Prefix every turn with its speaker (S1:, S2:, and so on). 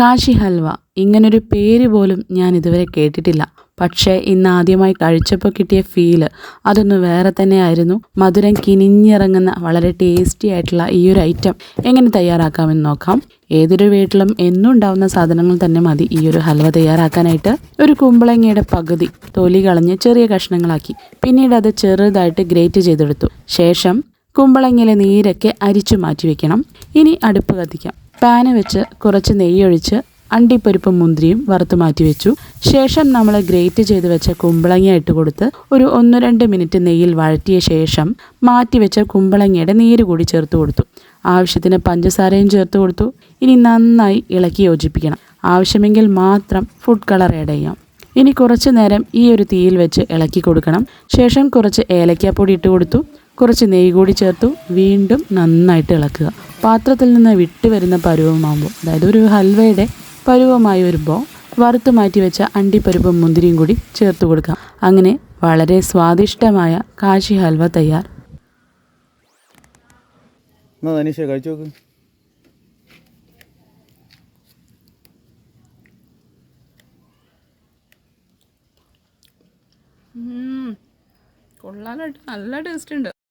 S1: കാശി ഹൽവ. ഇങ്ങനൊരു പേര് പോലും ഞാൻ ഇതുവരെ കേട്ടിട്ടില്ല. പക്ഷേ ഇന്ന് ആദ്യമായി കഴിച്ചപ്പോൾ കിട്ടിയ ഫീൽ അതൊന്ന് വേറെ തന്നെയായിരുന്നു. മധുരം കിനിഞ്ഞിറങ്ങുന്ന വളരെ ടേസ്റ്റി ആയിട്ടുള്ള ഈ ഒരു ഐറ്റം എങ്ങനെ തയ്യാറാക്കാമെന്ന് നോക്കാം. ഏതൊരു വീട്ടിലും എന്നും ഉണ്ടാവുന്ന സാധനങ്ങൾ തന്നെ മതി ഈ ഒരു ഹൽവ തയ്യാറാക്കാനായിട്ട്. ഒരു കുമ്പളങ്ങയുടെ പകുതി തൊലി കളഞ്ഞ് ചെറിയ കഷ്ണങ്ങളാക്കി. പിന്നീട് അത് ചെറുതായിട്ട് ഗ്രേറ്റ് ചെയ്തെടുത്തു. ശേഷം കുമ്പളങ്ങയിലെ നീരൊക്കെ അരിച്ചു മാറ്റി വെക്കണം ഇനി അടുപ്പ് കത്തിക്കാം. പാന് വെച്ച് കുറച്ച് നെയ്യൊഴിച്ച് അണ്ടിപ്പരിപ്പും മുന്തിരിയും വറുത്ത് മാറ്റി വെച്ചു. ശേഷം നമ്മൾ ഗ്രേറ്റ് ചെയ്ത് വെച്ച കുമ്പളങ്ങ ഇട്ട് കൊടുത്ത് ഒരു ഒന്ന് രണ്ട് മിനിറ്റ് നെയ്യിൽ വഴറ്റിയ ശേഷം മാറ്റി വെച്ച കുമ്പളങ്ങയുടെ നീര് കൂടി ചേർത്ത് കൊടുത്തു. ആവശ്യത്തിന് പഞ്ചസാരയും ചേർത്ത് കൊടുത്തു. ഇനി നന്നായി ഇളക്കി യോജിപ്പിക്കണം. ആവശ്യമെങ്കിൽ മാത്രം ഫുഡ് കളർ ആഡ് ചെയ്യാം. ഇനി കുറച്ച് നേരം ഈ ഒരു തീയിൽ വെച്ച് ഇളക്കി കൊടുക്കണം. ശേഷം കുറച്ച് ഏലക്കാപ്പൊടി ഇട്ട് കൊടുത്തു. കുറച്ച് നെയ്യ് കൂടി ചേർത്തു. വീണ്ടും നന്നായിട്ട് ഇളക്കുക. പാത്രത്തിൽ നിന്ന് വിട്ട് വരുന്ന പരുവമാകുമ്പോൾ അതായത് ഒരു ഹൽവയുടെ പരുവമായി വരുമ്പോൾ വറുത്ത് മാറ്റി വെച്ച അണ്ടിപ്പരിപ്പും മുന്തിരിയും കൂടി ചേർത്ത് കൊടുക്കാം അങ്ങനെ വളരെ സ്വാദിഷ്ടമായ കാശി ഹൽവ തയ്യാർ.
S2: കഴിച്ചു നോക്ക്.
S1: കൊള്ളാനായിട്ട് നല്ല ടേസ്റ്റ് ഉണ്ട്.